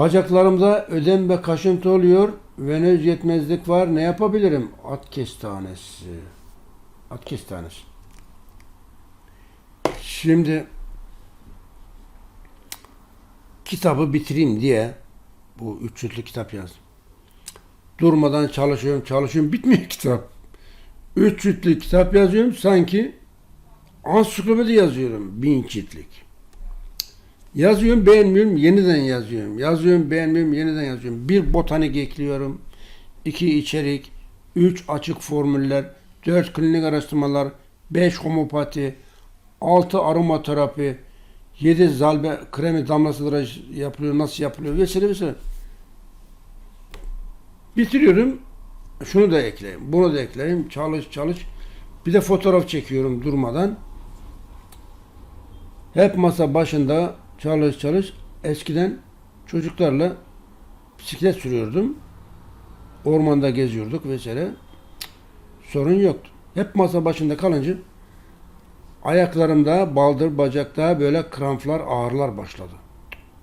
Bacaklarımda ödem ve kaşıntı oluyor. Venöz yetmezlik var. Ne yapabilirim? At kestanesi. At kestanesi. Şimdi kitabı bitireyim diye bu üç ciltli kitap yazdım. Durmadan çalışıyorum, çalışıyorum. Bitmiyor kitap. Üç ciltli kitap yazıyorum. Sanki ansiklopedi yazıyorum. Bin ciltlik. Yazıyorum, beğenmiyorum, yeniden yazıyorum. Yazıyorum, beğenmiyorum, yeniden yazıyorum. Bir botanik ekliyorum. iki içerik, üç açık formüller, dört klinik araştırmalar, beş homopati, altı aromaterapi, yedi zalbe kremi damlasılara yapılıyor, nasıl yapılıyor vesaire vesaire. Bitiriyorum. Şunu da ekleyeyim, bunu da ekleyeyim. Çalış çalış. Bir de fotoğraf çekiyorum durmadan. Hep masa başında çalış çalış. Eskiden çocuklarla bisiklet sürüyordum. Ormanda geziyorduk vesaire. Sorun yoktu. Hep masa başında kalınca ayaklarımda, baldır, bacakta böyle kramplar, ağrılar başladı.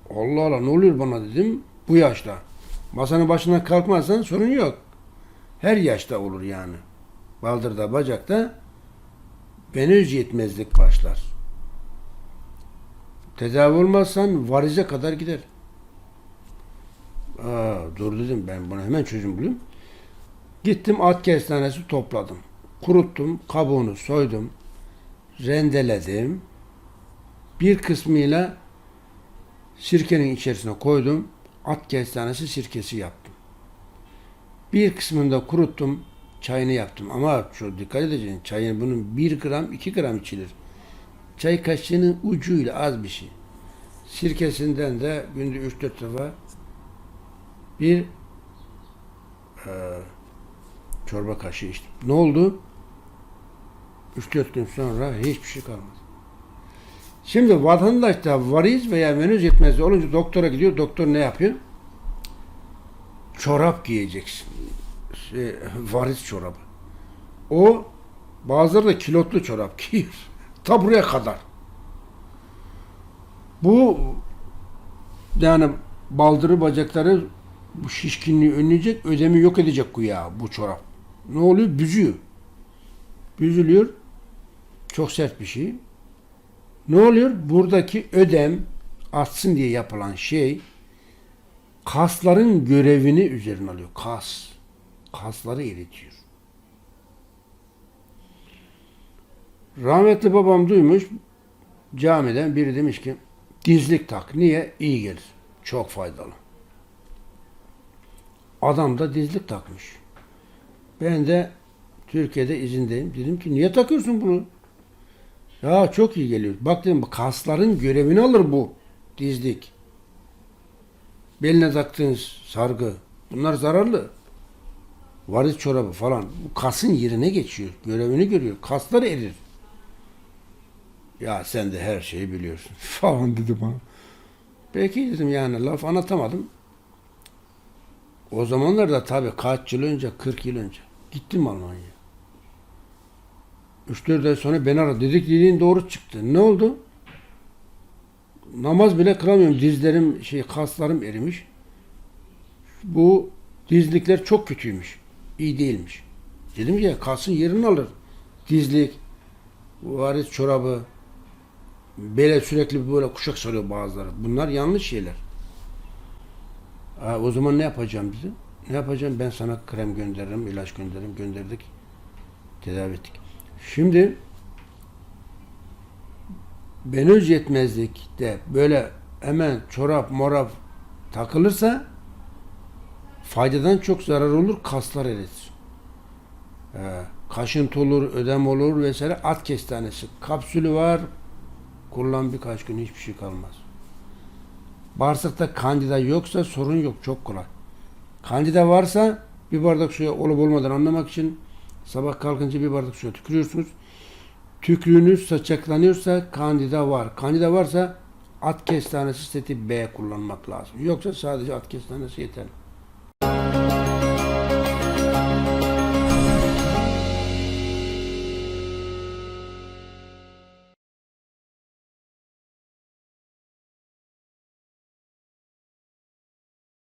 Allah Allah ne oluyor bana dedim bu yaşta. Masanın başından kalkmazsan sorun yok. Her yaşta olur yani. Baldırda, bacakta venöz yetmezlik başlar. Tedavi olmazsan varize kadar gider. Aa, dur dedim ben buna hemen çözüm bulayım. Gittim at kestanesi topladım. Kuruttum, kabuğunu soydum, rendeledim. Bir kısmıyla sirkenin içerisine koydum. At kestanesi sirkesi yaptım. Bir kısmını da kuruttum, çayını yaptım. Ama şu dikkat edeceksin, çayın bunun 1 gram, 2 gram içilir. Çay kaşığının ucuyla az bir şey. Sirkesinden de günde 3-4 defa bir e, çorba kaşığı içtim. Ne oldu? 3-4 gün sonra hiçbir şey kalmadı. Şimdi vatandaşta variz veya venöz yetmezliği olunca doktora gidiyor. Doktor ne yapıyor? Çorap giyeceksin. Şey, variz çorabı. O bazıları da kilotlu çorap giyiyor. Ta buraya kadar. Bu yani baldırı bacakları bu şişkinliği önleyecek, ödemi yok edecek güya bu çorap. Ne oluyor? Büzüyor. Büzülüyor. Çok sert bir şey. Ne oluyor? Buradaki ödem artsın diye yapılan şey kasların görevini üzerine alıyor. Kas. Kasları eritiyor. Rahmetli babam duymuş camiden biri demiş ki dizlik tak. Niye? İyi gelir. Çok faydalı. Adam da dizlik takmış. Ben de Türkiye'de izindeyim. Dedim ki niye takıyorsun bunu? Ya çok iyi geliyor. Bak dedim kasların görevini alır bu dizlik. Beline taktığın sargı. Bunlar zararlı. Variz çorabı falan. Bu kasın yerine geçiyor. Görevini görüyor. Kaslar erir. Ya sen de her şeyi biliyorsun falan dedi bana. Peki dedim yani laf anlatamadım. O zamanlarda tabii kaç yıl önce, 40 yıl önce gittim Almanya'ya. 3-4 ay sonra beni aradı. Dedik dediğin doğru çıktı. Ne oldu? Namaz bile kılamıyorum. Dizlerim, şey kaslarım erimiş. Bu dizlikler çok kötüymüş. İyi değilmiş. Dedim ki kasın yerini alır. Dizlik, variz çorabı, bele sürekli böyle kuşak sarıyor bazıları. Bunlar yanlış şeyler. Ha, o zaman ne yapacağım dedi. Ne yapacağım? Ben sana krem gönderirim, ilaç gönderirim. Gönderdik. Tedavi ettik. Şimdi venöz yetmezlikte böyle hemen çorap morap takılırsa faydadan çok zarar olur, kaslar eritir. Ee, kaşıntı olur, ödem olur vesaire. At kestanesi. Kapsülü var. Kullan birkaç gün hiçbir şey kalmaz. Bağırsakta kandida yoksa sorun yok. Çok kolay. Kandida varsa bir bardak suya olup olmadan anlamak için sabah kalkınca bir bardak suya tükürüyorsunuz. Tükrüğünüz saçaklanıyorsa kandida var. Kandida varsa at kestanesi seti B kullanmak lazım. Yoksa sadece at kestanesi yeterli.